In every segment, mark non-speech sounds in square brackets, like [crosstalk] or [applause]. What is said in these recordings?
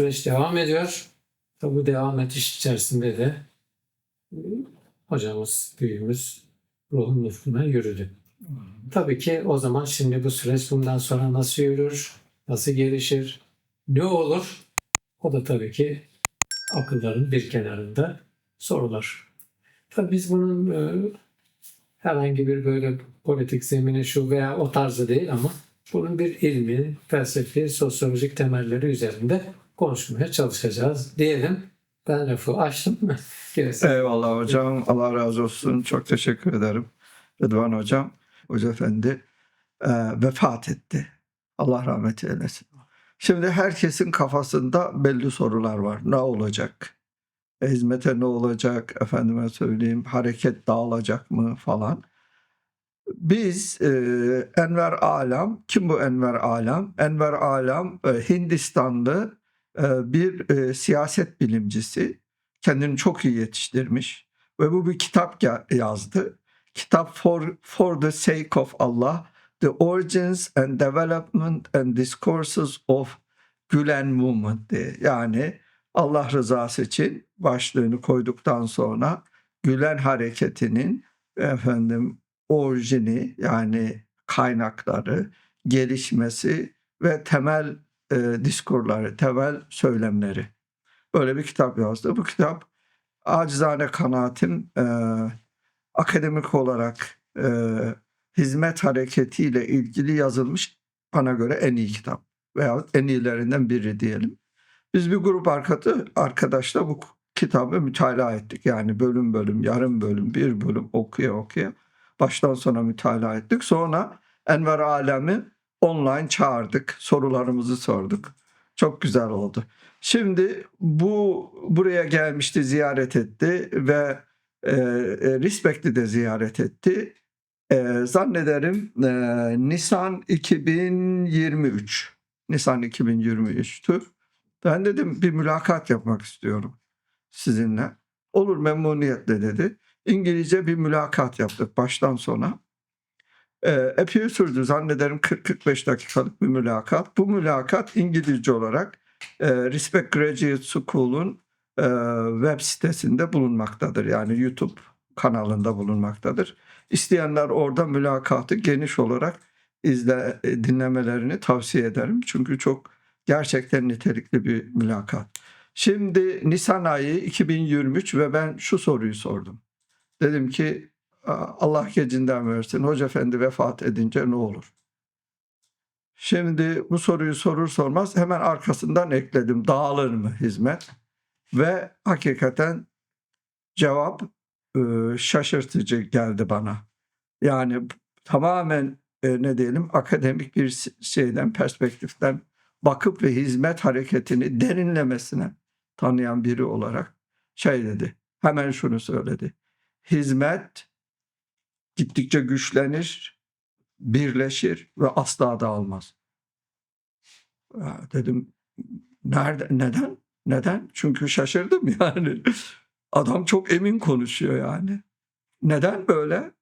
süreç devam ediyor. Tabi bu devam ediş içerisinde de e, hocamız, büyüğümüz ruhun nüfuna yürüdü. Tabii ki o zaman şimdi bu süreç bundan sonra nasıl yürür, nasıl gelişir, ne olur? O da tabii ki akılların bir kenarında sorular. Tabii biz bunun e, herhangi bir böyle politik zemini şu veya o tarzı değil ama bunun bir ilmi, felsefi, sosyolojik temelleri üzerinde konuşmaya çalışacağız diyelim. Ben lafı açtım mı? [laughs] Gerisi. Eyvallah hocam. Allah razı olsun. Çok teşekkür ederim. Rıdvan hocam, Hoca Efendi e, vefat etti. Allah rahmet eylesin. Şimdi herkesin kafasında belli sorular var. Ne olacak? E, hizmete ne olacak? Efendime söyleyeyim hareket dağılacak mı falan. Biz e, Enver Alam, kim bu Enver Alam? Enver Alam e, Hindistanlı bir e, siyaset bilimcisi. Kendini çok iyi yetiştirmiş ve bu bir kitap ya- yazdı. Kitap for, for the Sake of Allah, The Origins and Development and Discourses of Gülen Movement diye. Yani Allah rızası için başlığını koyduktan sonra Gülen hareketinin efendim orijini yani kaynakları, gelişmesi ve temel e, diskurları, temel söylemleri. Böyle bir kitap yazdı. Bu kitap acizane kanaatim e, akademik olarak e, hizmet hareketiyle ilgili yazılmış bana göre en iyi kitap veya en iyilerinden biri diyelim. Biz bir grup arkadaşı, arkadaşla bu kitabı mütalaa ettik. Yani bölüm bölüm, yarım bölüm, bir bölüm okuya okuya baştan sona mütalaa ettik. Sonra Enver Alem'i online çağırdık. Sorularımızı sorduk. Çok güzel oldu. Şimdi bu buraya gelmişti, ziyaret etti ve e, e, Respect'i de ziyaret etti. E, zannederim e, Nisan 2023. Nisan 2023'tü. Ben dedim bir mülakat yapmak istiyorum sizinle. Olur memnuniyetle dedi. İngilizce bir mülakat yaptık baştan sona. E, epey sürdü zannederim 40-45 dakikalık bir mülakat. Bu mülakat İngilizce olarak e, Respect Graduate School'un e, web sitesinde bulunmaktadır. Yani YouTube kanalında bulunmaktadır. İsteyenler orada mülakatı geniş olarak izle e, dinlemelerini tavsiye ederim. Çünkü çok gerçekten nitelikli bir mülakat. Şimdi Nisan ayı 2023 ve ben şu soruyu sordum. Dedim ki Allah gecinden versin. Hoca Efendi vefat edince ne olur? Şimdi bu soruyu sorur sormaz hemen arkasından ekledim. Dağılır mı hizmet? Ve hakikaten cevap e, şaşırtıcı geldi bana. Yani tamamen e, ne diyelim akademik bir şeyden perspektiften bakıp ve hizmet hareketini derinlemesine tanıyan biri olarak şey dedi. Hemen şunu söyledi. Hizmet gittikçe güçlenir, birleşir ve asla dağılmaz. Dedim nerede neden? Neden? Çünkü şaşırdım yani. [laughs] Adam çok emin konuşuyor yani. Neden böyle?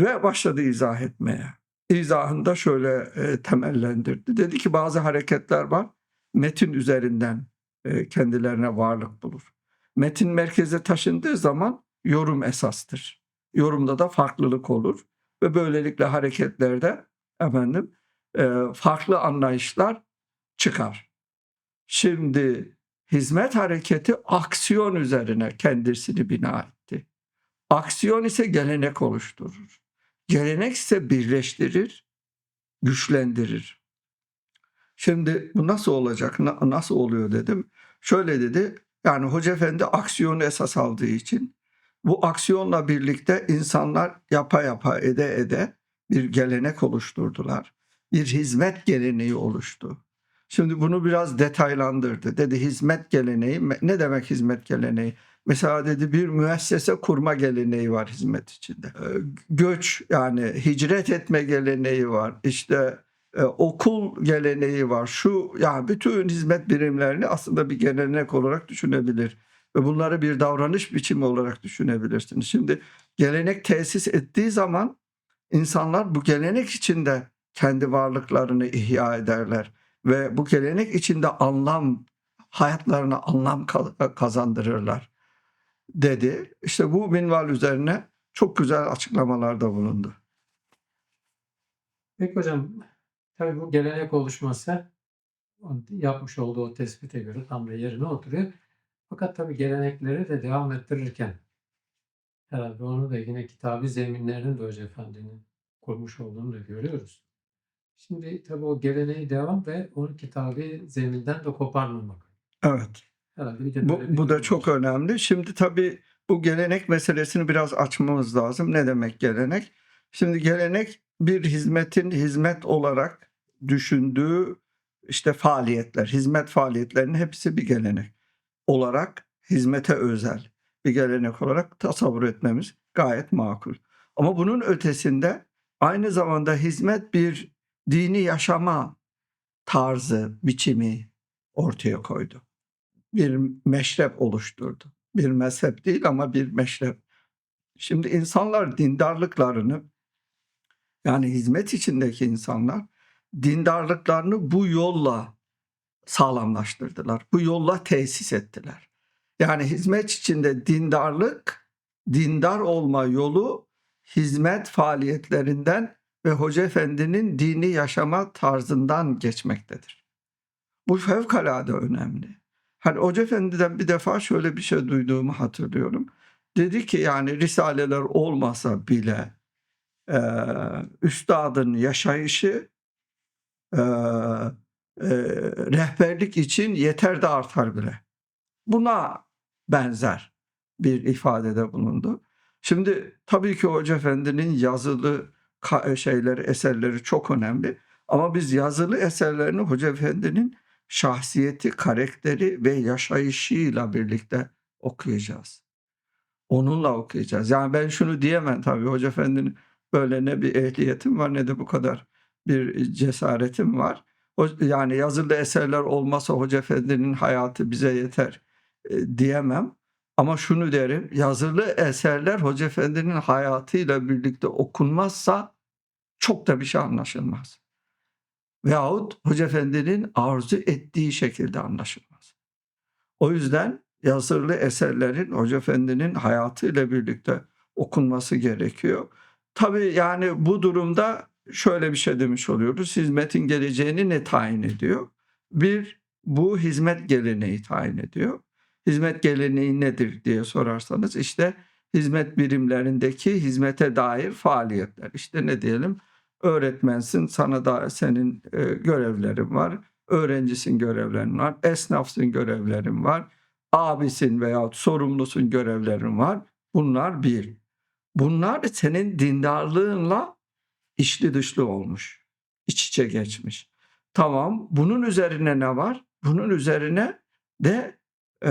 Ve başladı izah etmeye. İzahında şöyle e, temellendirdi. Dedi ki bazı hareketler var. Metin üzerinden e, kendilerine varlık bulur. Metin merkeze taşındığı zaman yorum esastır. Yorumda da farklılık olur ve böylelikle hareketlerde efendim e, farklı anlayışlar çıkar. Şimdi hizmet hareketi aksiyon üzerine kendisini bina etti. Aksiyon ise gelenek oluşturur. Gelenek ise birleştirir, güçlendirir. Şimdi bu nasıl olacak, na- nasıl oluyor dedim. Şöyle dedi, yani Hoca Efendi aksiyonu esas aldığı için bu aksiyonla birlikte insanlar yapa yapa ede ede bir gelenek oluşturdular. Bir hizmet geleneği oluştu. Şimdi bunu biraz detaylandırdı. Dedi hizmet geleneği ne demek hizmet geleneği? Mesela dedi bir müessese kurma geleneği var hizmet içinde. Ee, Göç yani hicret etme geleneği var. İşte e, okul geleneği var. Şu yani bütün hizmet birimlerini aslında bir gelenek olarak düşünebilir ve bunları bir davranış biçimi olarak düşünebilirsiniz. Şimdi gelenek tesis ettiği zaman insanlar bu gelenek içinde kendi varlıklarını ihya ederler. ve bu gelenek içinde anlam hayatlarına anlam ka- kazandırırlar dedi. İşte bu minval üzerine çok güzel açıklamalarda bulundu. Peki hocam, tabii bu gelenek oluşması yapmış olduğu o tespite göre tam da yerine oturuyor. Fakat tabii gelenekleri de devam ettirirken herhalde onu da yine kitabı zeminlerinin de Hoca Efendi'nin kurmuş olduğunu da görüyoruz. Şimdi tabii o geleneği devam ve onu kitabı zeminden de koparmamak. Evet. Herhalde bir de Bu, bir bu da çok var. önemli. Şimdi tabii bu gelenek meselesini biraz açmamız lazım. Ne demek gelenek? Şimdi gelenek bir hizmetin hizmet olarak düşündüğü işte faaliyetler, hizmet faaliyetlerinin hepsi bir gelenek olarak hizmete özel bir gelenek olarak tasavvur etmemiz gayet makul. Ama bunun ötesinde aynı zamanda hizmet bir dini yaşama tarzı, biçimi ortaya koydu bir meşrep oluşturdu. Bir mezhep değil ama bir meşrep. Şimdi insanlar dindarlıklarını yani hizmet içindeki insanlar dindarlıklarını bu yolla sağlamlaştırdılar. Bu yolla tesis ettiler. Yani hizmet içinde dindarlık, dindar olma yolu hizmet faaliyetlerinden ve Hoca Efendi'nin dini yaşama tarzından geçmektedir. Bu fevkalade önemli. Hani Hoca Efendi'den bir defa şöyle bir şey duyduğumu hatırlıyorum. Dedi ki yani risaleler olmasa bile e, üstadın yaşayışı e, e, rehberlik için yeter de artar bile. Buna benzer bir ifadede bulundu. Şimdi tabii ki Hoca Efendi'nin yazılı ka- şeyleri, eserleri çok önemli. Ama biz yazılı eserlerini Hoca Efendi'nin şahsiyeti, karakteri ve yaşayışıyla birlikte okuyacağız. Onunla okuyacağız. Yani ben şunu diyemem tabii Hoca Efendi'nin böyle ne bir ehliyetim var ne de bu kadar bir cesaretim var. Yani yazılı eserler olmasa Hoca Efendi'nin hayatı bize yeter e, diyemem. Ama şunu derim, yazılı eserler Hoca Efendi'nin hayatıyla birlikte okunmazsa çok da bir şey anlaşılmaz. Veyahut Hoca Efendi'nin arzu ettiği şekilde anlaşılmaz. O yüzden yazılı eserlerin Hoca Efendi'nin hayatıyla birlikte okunması gerekiyor. Tabii yani bu durumda şöyle bir şey demiş oluyoruz. Hizmetin geleceğini ne tayin ediyor? Bir, bu hizmet geleneği tayin ediyor. Hizmet geleneği nedir diye sorarsanız işte hizmet birimlerindeki hizmete dair faaliyetler. İşte ne diyelim? Öğretmensin, sana da senin e, görevlerin var. Öğrencisin görevlerin var. Esnafsın görevlerin var. Abisin veya sorumlusun görevlerin var. Bunlar bir. Bunlar senin dindarlığınla içli dışlı olmuş. İç içe geçmiş. Tamam bunun üzerine ne var? Bunun üzerine de e,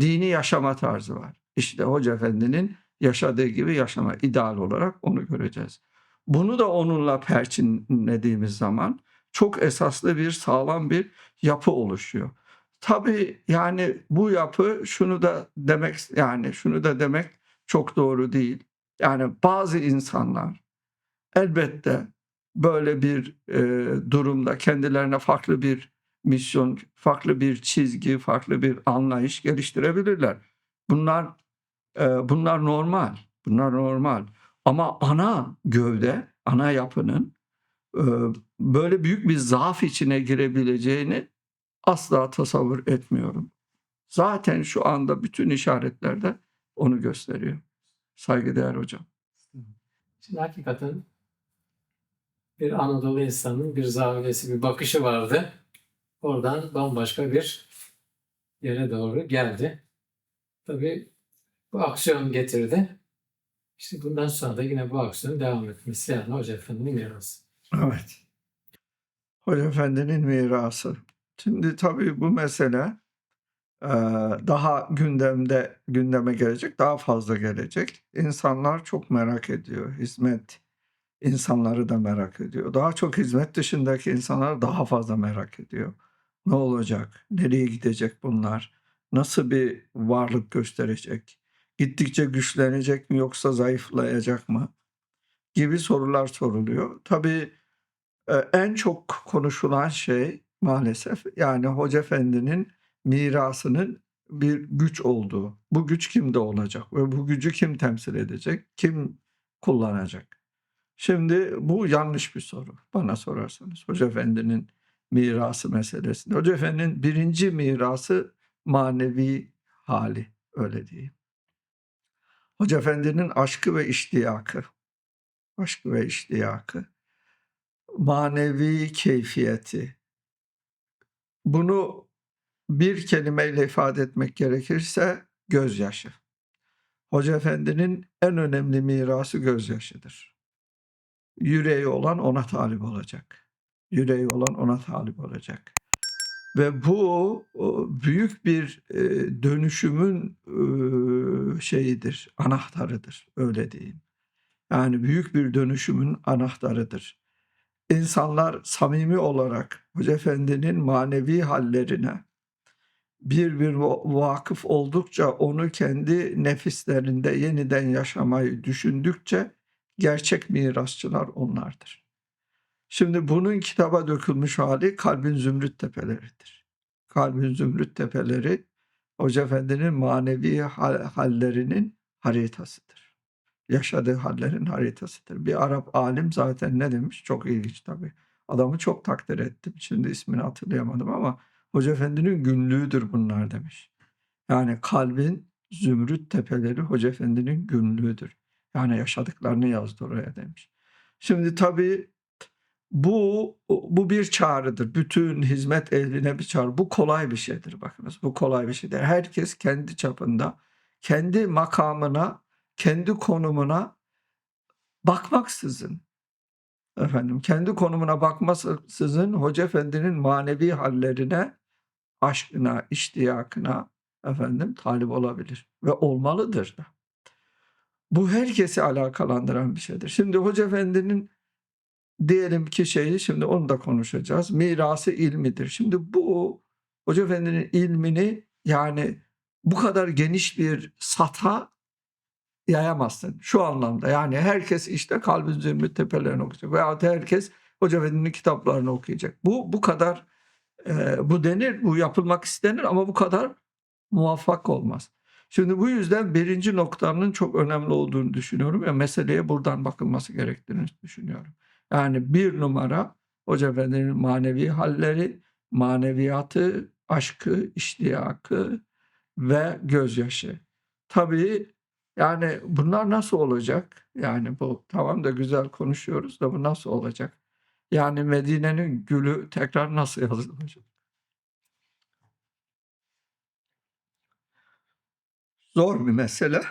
dini yaşama tarzı var. İşte Hoca Efendi'nin yaşadığı gibi yaşama ideal olarak onu göreceğiz. Bunu da onunla perçinlediğimiz zaman çok esaslı bir sağlam bir yapı oluşuyor. Tabii yani bu yapı şunu da demek yani şunu da demek çok doğru değil. Yani bazı insanlar elbette böyle bir e, durumda kendilerine farklı bir misyon, farklı bir çizgi, farklı bir anlayış geliştirebilirler. Bunlar e, bunlar normal. Bunlar normal. Ama ana gövde, ana yapının e, böyle büyük bir zaaf içine girebileceğini asla tasavvur etmiyorum. Zaten şu anda bütün işaretlerde onu gösteriyor. Saygıdeğer hocam. Şimdi hakikaten bir Anadolu insanının bir zaviyesi, bir bakışı vardı. Oradan bambaşka bir yere doğru geldi. Tabii bu aksiyon getirdi. İşte bundan sonra da yine bu aksiyonun devam etmesi yani Hoca Efendi'nin mirası. Evet. Hoca Efendi'nin mirası. Şimdi tabii bu mesele e, daha gündemde gündeme gelecek, daha fazla gelecek. İnsanlar çok merak ediyor. Hizmet insanları da merak ediyor. Daha çok hizmet dışındaki insanlar daha fazla merak ediyor. Ne olacak? Nereye gidecek bunlar? Nasıl bir varlık gösterecek? Gittikçe güçlenecek mi yoksa zayıflayacak mı? Gibi sorular soruluyor. Tabii e, en çok konuşulan şey Maalesef. Yani Hoca Efendi'nin mirasının bir güç olduğu. Bu güç kimde olacak ve bu gücü kim temsil edecek? Kim kullanacak? Şimdi bu yanlış bir soru bana sorarsanız. Hoca Efendi'nin mirası meselesinde. Hoca Efendi'nin birinci mirası manevi hali öyle diyeyim. Hoca Efendi'nin aşkı ve iştiyakı. Aşkı ve iştiyakı. Manevi keyfiyeti. Bunu bir kelimeyle ifade etmek gerekirse gözyaşı. Hoca Efendi'nin en önemli mirası gözyaşıdır. Yüreği olan ona talip olacak. Yüreği olan ona talip olacak. Ve bu büyük bir e, dönüşümün e, şeyidir, anahtarıdır. Öyle diyeyim. Yani büyük bir dönüşümün anahtarıdır. İnsanlar samimi olarak Hoca Efendi'nin manevi hallerine bir bir va- vakıf oldukça onu kendi nefislerinde yeniden yaşamayı düşündükçe gerçek mirasçılar onlardır. Şimdi bunun kitaba dökülmüş hali Kalbin Zümrüt Tepeleri'dir. Kalbin Zümrüt Tepeleri Hoca Efendi'nin manevi hal- hallerinin haritasıdır. Yaşadığı hallerin haritasıdır. Bir Arap alim zaten ne demiş? Çok ilginç tabii. Adamı çok takdir ettim. Şimdi ismini hatırlayamadım ama Hoca Efendi'nin günlüğüdür bunlar demiş. Yani kalbin zümrüt tepeleri Hoca Efendi'nin günlüğüdür. Yani yaşadıklarını yazdı oraya demiş. Şimdi tabii bu bu bir çağrıdır. Bütün hizmet ehline bir çağrı. Bu kolay bir şeydir bakınız. Bu kolay bir şeydir. Herkes kendi çapında, kendi makamına, kendi konumuna bakmaksızın efendim kendi konumuna bakmaksızın Hoca Efendi'nin manevi hallerine, aşkına, iştiyakına efendim talip olabilir ve olmalıdır da. Bu herkesi alakalandıran bir şeydir. Şimdi Hoca Efendi'nin diyelim ki şeyi şimdi onu da konuşacağız. Mirası ilmidir. Şimdi bu Hoca Efendi'nin ilmini yani bu kadar geniş bir sata yayamazsın. Şu anlamda yani herkes işte kalbin zümrüt tepelerini okuyacak veyahut herkes Hoca Efendi'nin kitaplarını okuyacak. Bu bu kadar e, bu denir, bu yapılmak istenir ama bu kadar muvaffak olmaz. Şimdi bu yüzden birinci noktanın çok önemli olduğunu düşünüyorum ve meseleye buradan bakılması gerektiğini düşünüyorum. Yani bir numara Hoca Efendi'nin manevi halleri, maneviyatı, aşkı, iştiyakı ve gözyaşı. Tabii yani bunlar nasıl olacak? Yani bu tamam da güzel konuşuyoruz da bu nasıl olacak? Yani Medine'nin gülü tekrar nasıl yazılacak? Zor bir mesele.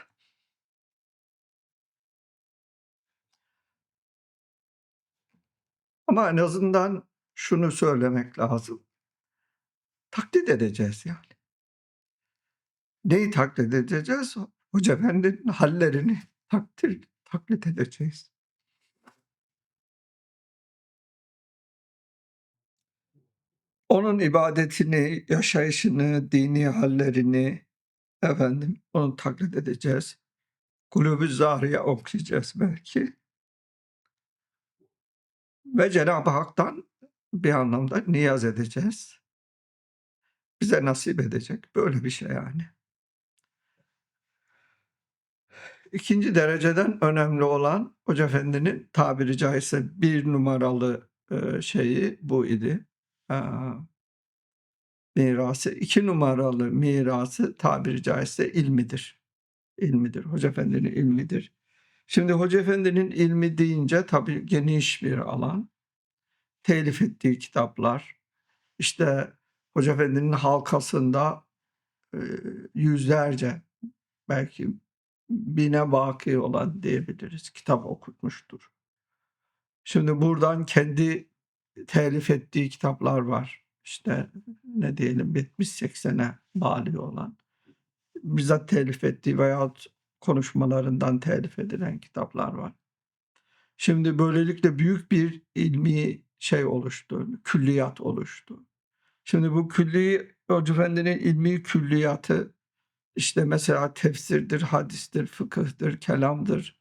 Ama en azından şunu söylemek lazım. Taklit edeceğiz yani. Neyi taklit edeceğiz? Hoca Efendi'nin hallerini takdir, taklit edeceğiz. Onun ibadetini, yaşayışını, dini hallerini efendim onu taklit edeceğiz. Kulübü Zahriye okuyacağız belki. Ve Cenab-ı Hak'tan bir anlamda niyaz edeceğiz. Bize nasip edecek. Böyle bir şey yani. İkinci dereceden önemli olan Hoca Efendi'nin tabiri caizse bir numaralı şeyi bu idi. Mirası. İki numaralı mirası tabiri caizse ilmidir. İlmidir. Hoca Efendi'nin ilmidir. Şimdi Hoca Efendi'nin ilmi deyince tabii geniş bir alan. Telif ettiği kitaplar. İşte Hoca Efendi'nin halkasında yüzlerce belki bine baki olan diyebiliriz. Kitap okutmuştur. Şimdi buradan kendi telif ettiği kitaplar var. İşte ne diyelim 70-80'e bali olan. Bizzat telif ettiği veyahut konuşmalarından telif edilen kitaplar var. Şimdi böylelikle büyük bir ilmi şey oluştu, külliyat oluştu. Şimdi bu külli Hoca Efendi'nin ilmi külliyatı işte mesela tefsirdir, hadistir, fıkıhtır, kelamdır.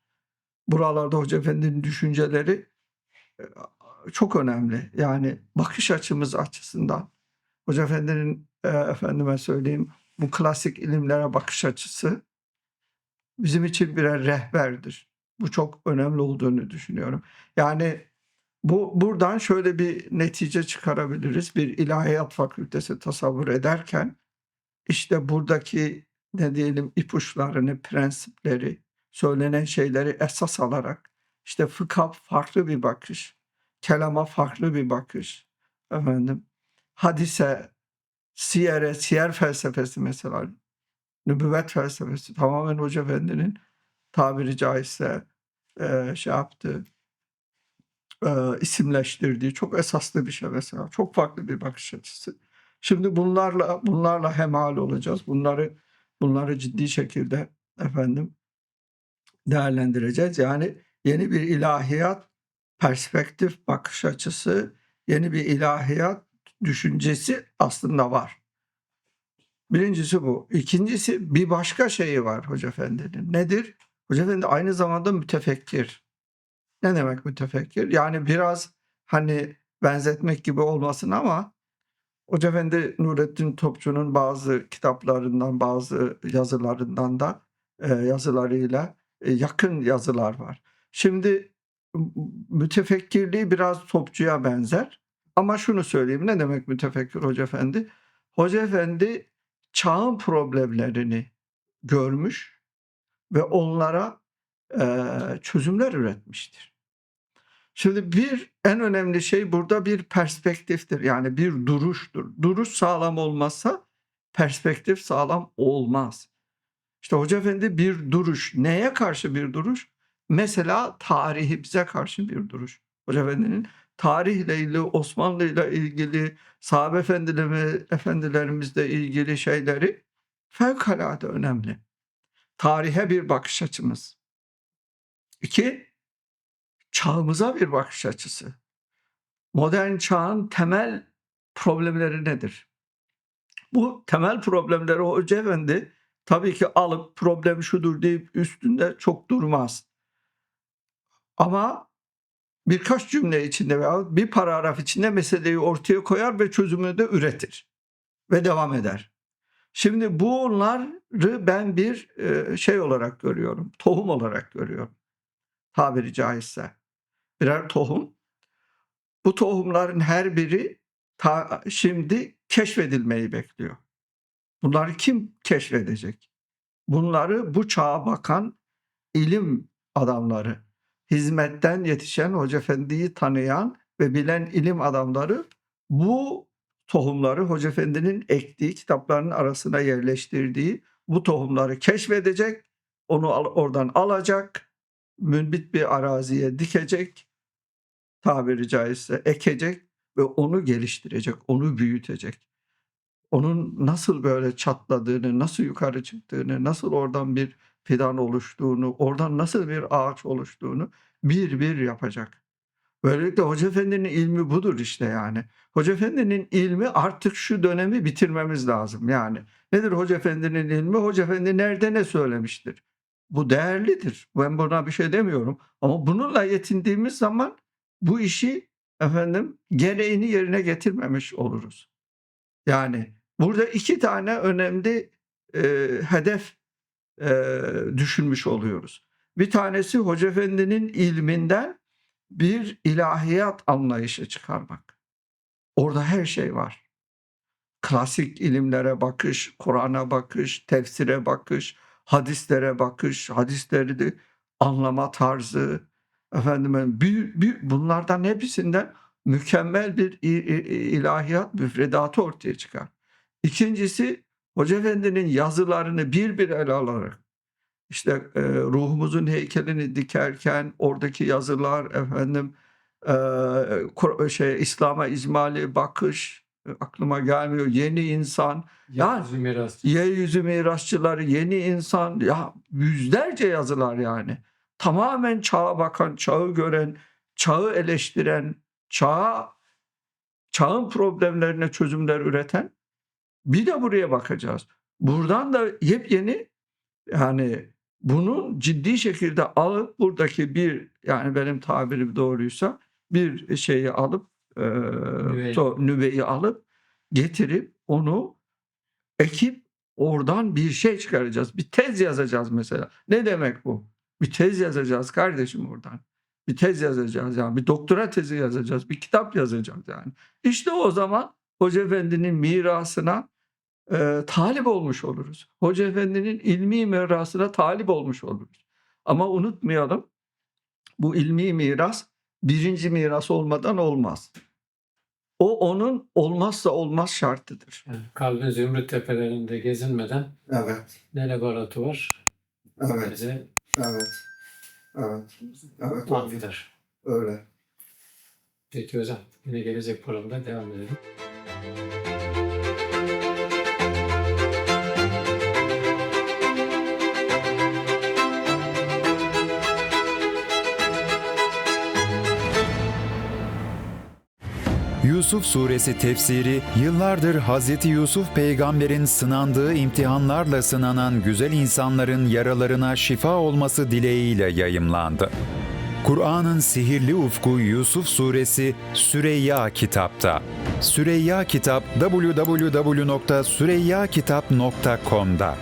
Buralarda Hoca Efendi'nin düşünceleri e, çok önemli. Yani bakış açımız açısından. Hoca Efendi'nin e, efendime söyleyeyim bu klasik ilimlere bakış açısı bizim için birer rehberdir. Bu çok önemli olduğunu düşünüyorum. Yani bu buradan şöyle bir netice çıkarabiliriz. Bir ilahiyat fakültesi tasavvur ederken işte buradaki ne diyelim ipuçlarını, prensipleri, söylenen şeyleri esas alarak işte fıkha farklı bir bakış, kelama farklı bir bakış, efendim hadise, siyere, siyer felsefesi mesela, nübüvvet felsefesi tamamen Hoca Efendi'nin tabiri caizse e, şey yaptığı, e, isimleştirdiği çok esaslı bir şey mesela. Çok farklı bir bakış açısı. Şimdi bunlarla bunlarla hemhal olacağız. Bunları bunları ciddi şekilde efendim değerlendireceğiz. Yani yeni bir ilahiyat perspektif bakış açısı, yeni bir ilahiyat düşüncesi aslında var. Birincisi bu. İkincisi bir başka şeyi var Hoca Efendi'nin. Nedir? Hoca Efendi aynı zamanda mütefekkir. Ne demek mütefekkir? Yani biraz hani benzetmek gibi olmasın ama Hoca Efendi Nurettin Topçu'nun bazı kitaplarından, bazı yazılarından da e, yazılarıyla e, yakın yazılar var. Şimdi mütefekkirliği biraz Topçu'ya benzer. Ama şunu söyleyeyim. Ne demek mütefekkir Hoca Efendi? Hoca Efendi çağın problemlerini görmüş ve onlara e, çözümler üretmiştir. Şimdi bir en önemli şey burada bir perspektiftir. Yani bir duruştur. Duruş sağlam olmazsa perspektif sağlam olmaz. İşte Hoca Efendi bir duruş. Neye karşı bir duruş? Mesela tarihimize karşı bir duruş. Hoca Efendi'nin tarihle ilgili, Osmanlı ile ilgili, sahabe efendilerimiz, efendilerimizle ilgili şeyleri fevkalade önemli. Tarihe bir bakış açımız. İki, çağımıza bir bakış açısı. Modern çağın temel problemleri nedir? Bu temel problemleri Hoca Efendi tabii ki alıp problem şudur deyip üstünde çok durmaz. Ama birkaç cümle içinde veya bir paragraf içinde meseleyi ortaya koyar ve çözümünü de üretir ve devam eder. Şimdi bunları ben bir e, şey olarak görüyorum, tohum olarak görüyorum. Tabiri caizse. Birer tohum. Bu tohumların her biri ta, şimdi keşfedilmeyi bekliyor. Bunları kim keşfedecek? Bunları bu çağa bakan ilim adamları, hizmetten yetişen Hoca Efendi'yi tanıyan ve bilen ilim adamları bu tohumları Hoca Efendi'nin ektiği kitapların arasına yerleştirdiği bu tohumları keşfedecek, onu oradan alacak, münbit bir araziye dikecek, tabiri caizse ekecek ve onu geliştirecek, onu büyütecek. Onun nasıl böyle çatladığını, nasıl yukarı çıktığını, nasıl oradan bir fidan oluştuğunu, oradan nasıl bir ağaç oluştuğunu bir bir yapacak. Böylelikle Hoca Efendi'nin ilmi budur işte yani. Hoca Efendi'nin ilmi artık şu dönemi bitirmemiz lazım yani. Nedir Hoca Efendi'nin ilmi? Hoca Efendi nerede ne söylemiştir? Bu değerlidir. Ben buna bir şey demiyorum. Ama bununla yetindiğimiz zaman bu işi efendim gereğini yerine getirmemiş oluruz. Yani burada iki tane önemli e, hedef e, düşünmüş oluyoruz. Bir tanesi Hoca Efendi'nin ilminden bir ilahiyat anlayışı çıkarmak. Orada her şey var. Klasik ilimlere bakış, Kur'an'a bakış, tefsire bakış, hadislere bakış, hadisleri de anlama tarzı, efendim bir, bir, bunlardan hepsinden mükemmel bir ilahiyat müfredatı ortaya çıkar. İkincisi Hoca Efendi'nin yazılarını bir bir ele alarak işte e, ruhumuzun heykelini dikerken oradaki yazılar efendim e, şey İslam'a icmali bakış e, aklıma gelmiyor. Yeni insan, Yeryüzü mirasçı. yeryüzü mirasçıları, yeni insan ya yüzlerce yazılar yani. Tamamen çağa bakan, çağı gören, çağı eleştiren, çağa çağın problemlerine çözümler üreten bir de buraya bakacağız. Buradan da yepyeni yani bunun ciddi şekilde alıp buradaki bir yani benim tabirim doğruysa bir şeyi alıp e, Nüveyi. to- nüveyi alıp getirip onu ekip oradan bir şey çıkaracağız. Bir tez yazacağız mesela. Ne demek bu? Bir tez yazacağız kardeşim oradan. Bir tez yazacağız yani. Bir doktora tezi yazacağız. Bir kitap yazacağız yani. İşte o zaman Hoca Efendi'nin mirasına e, talip olmuş oluruz. Hoca Efendi'nin ilmi mirasına talip olmuş oluruz. Ama unutmayalım bu ilmi miras birinci miras olmadan olmaz. O onun olmazsa olmaz şartıdır. Yani kalbin zümrüt tepelerinde gezinmeden Evet, ne laboratuvar bize evet, evet, evet, mahveder. öyle. Peki hocam yine gelecek programda devam edelim. Yusuf Suresi tefsiri yıllardır Hz. Yusuf peygamberin sınandığı imtihanlarla sınanan güzel insanların yaralarına şifa olması dileğiyle yayımlandı. Kur'an'ın sihirli ufku Yusuf Suresi Süreyya kitapta. Süreyya kitap www.süreyyakitap.com'da.